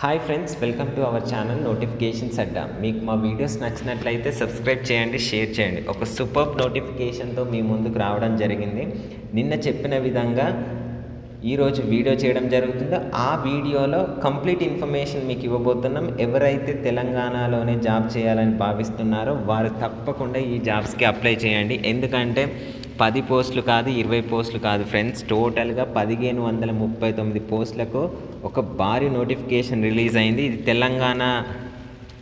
Hi friends welcome to our channel notifications అడ్డా మీకు మా videos నచ్చినట్లయితే సబ్స్క్రైబ్ చేయండి షేర్ చేయండి. ఒక సూపర్ నోటిఫికేషన్తో మీ ముందుకు రావడం జరిగింది. నిన్న చెప్పిన విధంగా ఈరోజు వీడియో చేయడం జరుగుతుందో. ఆ వీడియోలో కంప్లీట్ ఇన్ఫర్మేషన్ మీకు ఇవ్వబోతున్నాం. ఎవరైతే తెలంగాణలోనే జాబ్ చేయాలని భావిస్తున్నారో వారు తప్పకుండా ఈ జాబ్స్కి అప్లై చేయండి. ఎందుకంటే పది పోస్టులు కాదు ఇరవై పోస్టులు కాదు ఫ్రెండ్స్. టోటల్గా పదిహేను వందల ముప్పై తొమ్మిది పోస్టులకు ఒక భారీ నోటిఫికేషన్ రిలీజ్ అయింది. ఇది తెలంగాణ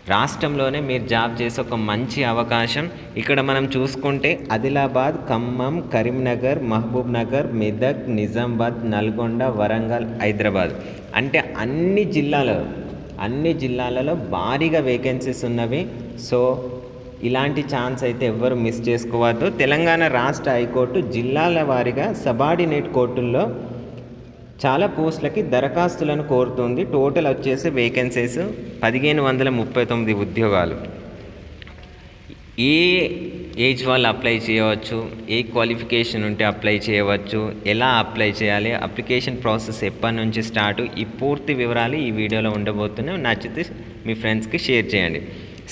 రాష్ట్రంలోనే మీరు జాబ్ చేసే ఒక మంచి అవకాశం. ఇక్కడ మనం చూసుకుంటే ఆదిలాబాద్ ఖమ్మం కరీంనగర్ మహబూబ్ నగర్ మెదక్ నిజామాబాద్ నల్గొండ వరంగల్ హైదరాబాద్. అంటే అన్ని జిల్లాలలో అన్ని జిల్లాలలో భారీగా వేకెన్సీస్ ఉన్నవి. సో ఇలాంటి ఛాన్స్ అయితే ఎవ్వరు మిస్ చేసుకోవద్దు. తెలంగాణ రాష్ట్ర హైకోర్టు జిల్లాల వారీగా సబార్డినేట్ కోర్టుల్లో చాలా పోస్టులకి దరఖాస్తులను కోరుతుంది. టోటల్ వచ్చేసి వేకెన్సీస్ పదిహేను వందల ముప్పై తొమ్మిది ఉద్యోగాలు. ఏ ఏజ్ వాళ్ళు అప్లై చేయవచ్చు? ఏ క్వాలిఫికేషన్ ఉంటే అప్లై చేయవచ్చు? ఎలా అప్లై చేయాలి? అప్లికేషన్ ప్రాసెస్ ఎప్పటి నుంచి స్టార్ట్? ఈ పూర్తి వివరాలు ఈ వీడియోలో ఉండబోతున్నాయి. నచ్చితే మీ ఫ్రెండ్స్కి షేర్ చేయండి.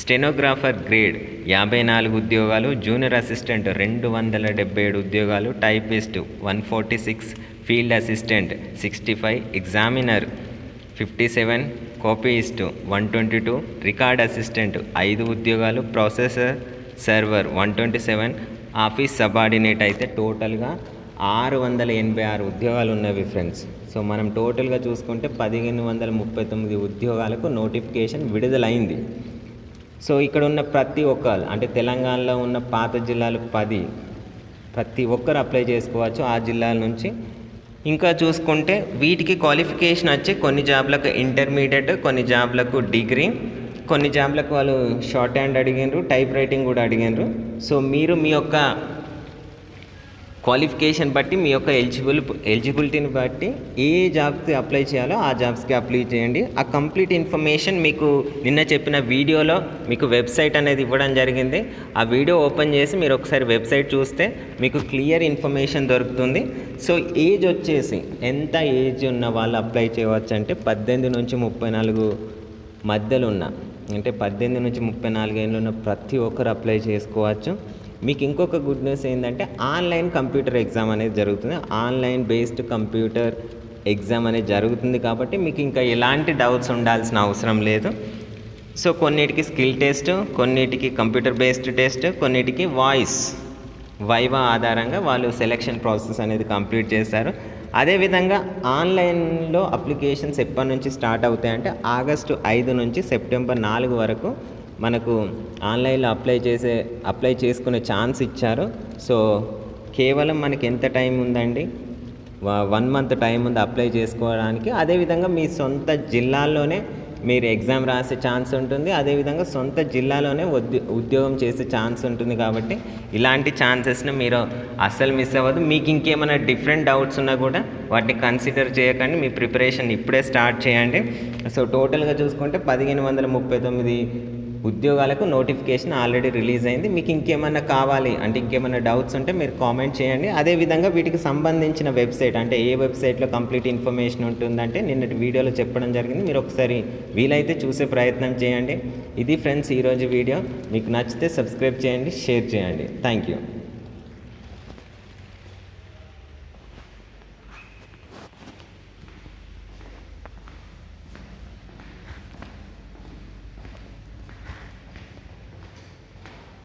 స్టెనోగ్రాఫర్ గ్రేడ్ యాభై నాలుగు ఉద్యోగాలు జూనియర్ అసిస్టెంట్ రెండు వందల డెబ్బై ఏడు ఉద్యోగాలు typist one forty six field assistant sixty five examiner fifty seven copyist one twenty two record assistant ఐదు ఉద్యోగాలు processor server one twenty seven office subordinate అయితే టోటల్గా ఆరు వందల ఎనభై ఆరు ఉద్యోగాలు ఉన్నవి ఫ్రెండ్స్. సో మనం టోటల్గా చూసుకుంటే పదిహేను వందల ముప్పై తొమ్మిది ఉద్యోగాలకు నోటిఫికేషన్ విడుదలైంది. సో ఇక్కడ ఉన్న ప్రతి ఒక్కరు అంటే తెలంగాణలో ఉన్న పాత జిల్లాలు పది ప్రతి ఒక్కరు అప్లై చేసుకోవచ్చు ఆ జిల్లాల నుంచి. ఇంకా చూసుకుంటే వీటికి క్వాలిఫికేషన్ వచ్చి కొన్ని జాబ్లకు ఇంటర్మీడియట్ కొన్ని జాబ్లకు డిగ్రీ కొన్ని జాబ్లకు వాళ్ళు షార్ట్ హ్యాండ్ అడిగినారు టైప్ రైటింగ్ కూడా అడిగినారు. సో మీరు మీ యొక్క క్వాలిఫికేషన్ బట్టి మీ యొక్క ఎలిజిబుల్ ఎలిజిబిలిటీని బట్టి ఏ జాబ్కి అప్లై చేయాలో ఆ జాబ్స్కి అప్లై చేయండి. ఆ కంప్లీట్ ఇన్ఫర్మేషన్ మీకు నిన్న చెప్పిన వీడియోలో మీకు వెబ్సైట్ అనేది ఇవ్వడం జరిగింది. ఆ వీడియో ఓపెన్ చేసి మీరు ఒకసారి వెబ్సైట్ చూస్తే మీకు క్లియర్ ఇన్ఫర్మేషన్ దొరుకుతుంది. సో ఏజ్ వచ్చేసి ఎంత ఏజ్ ఉన్న వాళ్ళు అప్లై చేయవచ్చు అంటే పద్దెనిమిది నుంచి ముప్పై నాలుగు మధ్యలో ఉన్న అంటే పద్దెనిమిది నుంచి ముప్పై నాలుగేళ్ళు ఉన్న ప్రతి ఒక్కరు అప్లై చేసుకోవచ్చు. మీకు ఇంకొక గుడ్ న్యూస్ ఏంటంటే ఆన్లైన్ కంప్యూటర్ ఎగ్జామ్ అనేది జరుగుతుంది. ఆన్లైన్ బేస్డ్ కంప్యూటర్ ఎగ్జామ్ అనేది జరుగుతుంది కాబట్టి మీకు ఇంకా ఎలాంటి డౌట్స్ ఉండాల్సిన అవసరం లేదు. సో కొన్నిటికి స్కిల్ టెస్ట్ కొన్నిటికి కంప్యూటర్ బేస్డ్ టెస్ట్ కొన్నిటికి వాయిస్ వైవా ఆధారంగా వాళ్ళు సెలెక్షన్ ప్రాసెస్ అనేది కంప్లీట్ చేశారు. అదేవిధంగా ఆన్లైన్లో అప్లికేషన్స్ ఎప్పటి నుంచి స్టార్ట్ అవుతాయంటే ఆగస్టు ఐదు నుంచి సెప్టెంబర్ నాలుగు వరకు మనకు ఆన్లైన్లో అప్లై చేసే అప్లై చేసుకునే ఛాన్స్ ఇచ్చారు. సో కేవలం మనకి ఎంత టైం ఉందండి? వన్ మంత్ టైం ఉంది అప్లై చేసుకోవడానికి. అదేవిధంగా మీ సొంత జిల్లాల్లోనే మీరు ఎగ్జామ్ రాసే ఛాన్స్ ఉంటుంది. అదేవిధంగా సొంత జిల్లాలోనే ఉద్యోగం చేసే ఛాన్స్ ఉంటుంది కాబట్టి ఇలాంటి ఛాన్సెస్ని మీరు అస్సలు మిస్ అవ్వదు మీకు ఇంకేమైనా డిఫరెంట్ డౌట్స్ ఉన్నా కూడా వాటిని కన్సిడర్ చేయకండి. మీ ప్రిపరేషన్ ఇప్పుడే స్టార్ట్ చేయండి. సో టోటల్గా చూసుకుంటే పదిహేను వందల ముప్పై తొమ్మిది ఉద్యోగాలకు నోటిఫికేషన్ ఆల్రెడీ రిలీజ్ అయింది. మీకు ఇంకేమన్నా కావాలి అంటే ఇంకేమైనా డౌట్స్ ఉంటే మీరు కామెంట్ చేయండి. అదేవిధంగా వీటికి సంబంధించిన వెబ్సైట్ అంటే ఏ వెబ్సైట్లో కంప్లీట్ ఇన్ఫర్మేషన్ ఉంటుందంటే నిన్నటి వీడియోలో చెప్పడం జరిగింది. మీరు ఒకసారి వీలైతే చూసే ప్రయత్నం చేయండి. ఇది ఫ్రెండ్స్ ఈరోజు వీడియో. మీకు నచ్చితే సబ్స్క్రైబ్ చేయండి షేర్ చేయండి. Thank you